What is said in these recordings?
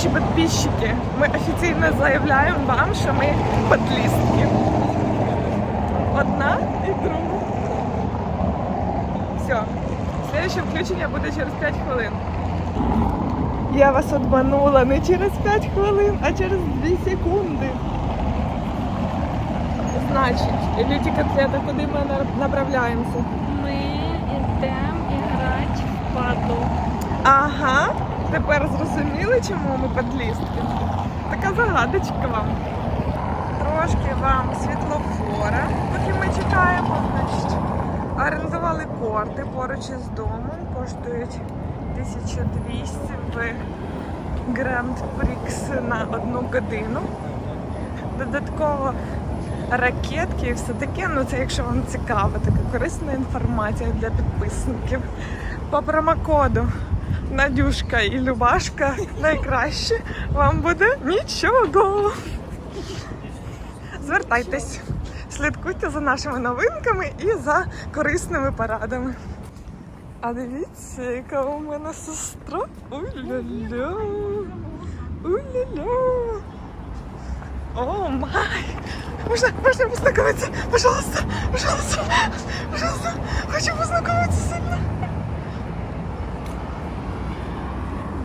Наші підписчики, ми офіційно заявляємо вам, що ми подлістки. Одна і друга. Все. Следующее включення буде через 5 хвилин. Я вас обманула не через 5 хвилин, а через 2 секунди. Значить, Люті Котлета, куди ми направляємося? Ми йдемо грати в падлу. Ага, тепер зрозуміли, чому ми подлістки? Така загадочка вам. Трошки вам світлофора, поки ми чекаємо. Значить, орендували корти поруч із домом, коштують 1200 в Гранд Прікс на одну годину. Додатково ракетки і все таке. Ну це якщо вам цікаво, така корисна інформація для підписників. По промокоду Надюшка і Любашка найкраще вам буде нічого. Звертайтесь, слідкуйте за нашими новинками і за корисними порадами. А дивіться, яка у мене сестра. Уля-ля. Уля-ля. О май! Можна, можна познайомитися? Пожалуйста, пожалуйста, пожалуйста. Хочу познайомитися сильно.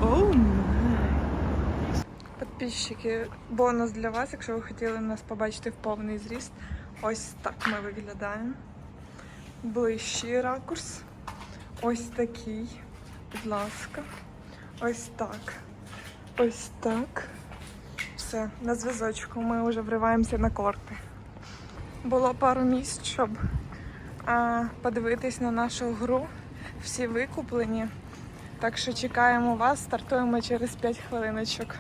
Оу май. Підписчики, бонус для вас, якщо ви хотіли нас побачити в повний зріст. Ось так ми виглядаємо. Ближчий ракурс. Ось такий. Будь ласка. Ось так. Ось так. Все, на зв'язочку. Ми вже вриваємося на корти. Було пару місць, щоб а, подивитись на нашу гру. Всі викуплені. Так що чекаємо вас, стартуємо через 5 хвилиночок.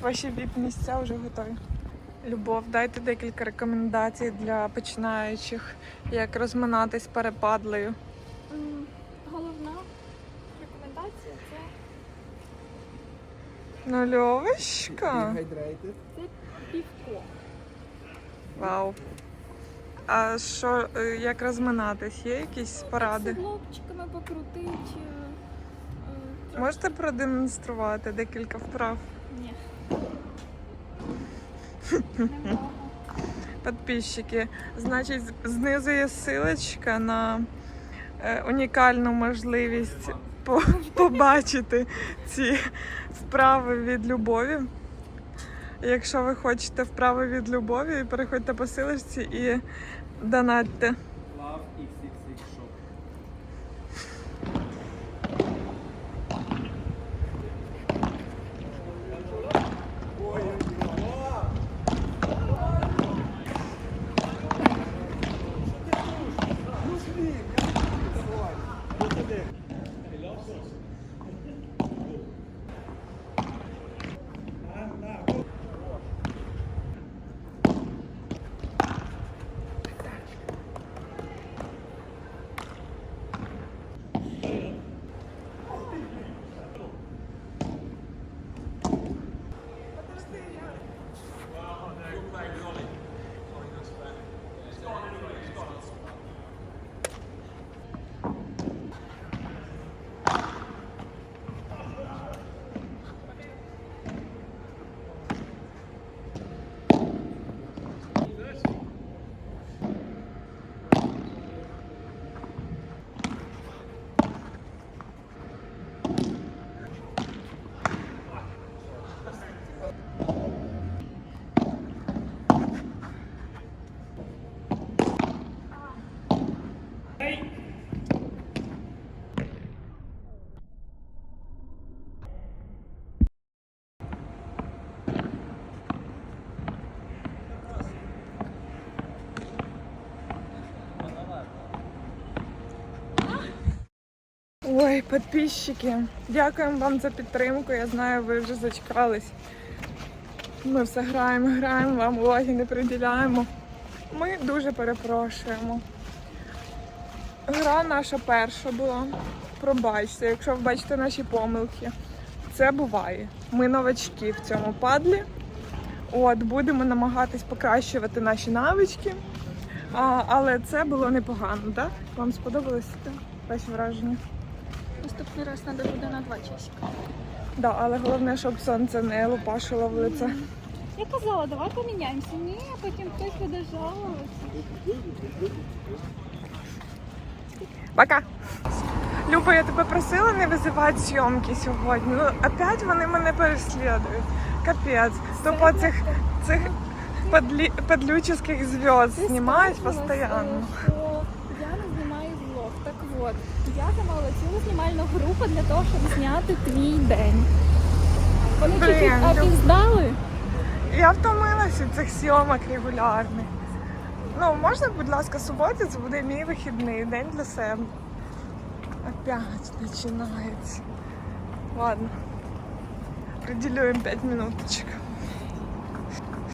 Ваші віп-місця вже готові. Любов, дайте декілька рекомендацій для починаючих, як розминатись перепадлею. М, Головна рекомендація це, Нульовочка. це півко. Вау. А що, е, як розминатись? Є якісь поради? Лобчиками покрутить. е, е, Можете продемонструвати декілька вправ? Ні. Немного. Підписчики. Значить, знизу є силочка на е, унікальну можливість по- побачити ці вправи від любові. Якщо ви хочете вправи від любові, переходьте по силочці і донатьте. Ой, підписчики, дякуємо вам за підтримку. Я знаю, ви вже зачекались. Ми все граємо, граємо, вам уваги не приділяємо. Ми дуже перепрошуємо. Гра наша перша була. Пробачте, якщо ви бачите наші помилки. Це буває. Ми новачки в цьому падлі. От, будемо намагатись покращувати наші навички. А, але це було непогано, так? Вам сподобалося? Ваші враження? Наступний раз треба буде на два часика. Да, але головне, щоб сонце не лупашило в лице. Я казала, давай поміняємося. Ні, потім хтось буде жалуватися. Пока. Люба, я тебе просила не визивати зйомки сьогодні. Ну, опять вони мене переслідують. Капець. Тупо цих, цих подлі, подлючих зв'язд Ти знімають постійно. Я не знімаю влог. Так от, я замовила цілу знімальну групу для того, щоб зняти твій день. Вони Блін, чуть-чуть Люб- опіздали. Я втомилася від цих зйомок регулярних. Ну, можна, будь ласка, субота, це буде мій вихідний день для себе. Опять починається. Ладно. Приділю їм 5 минуточок.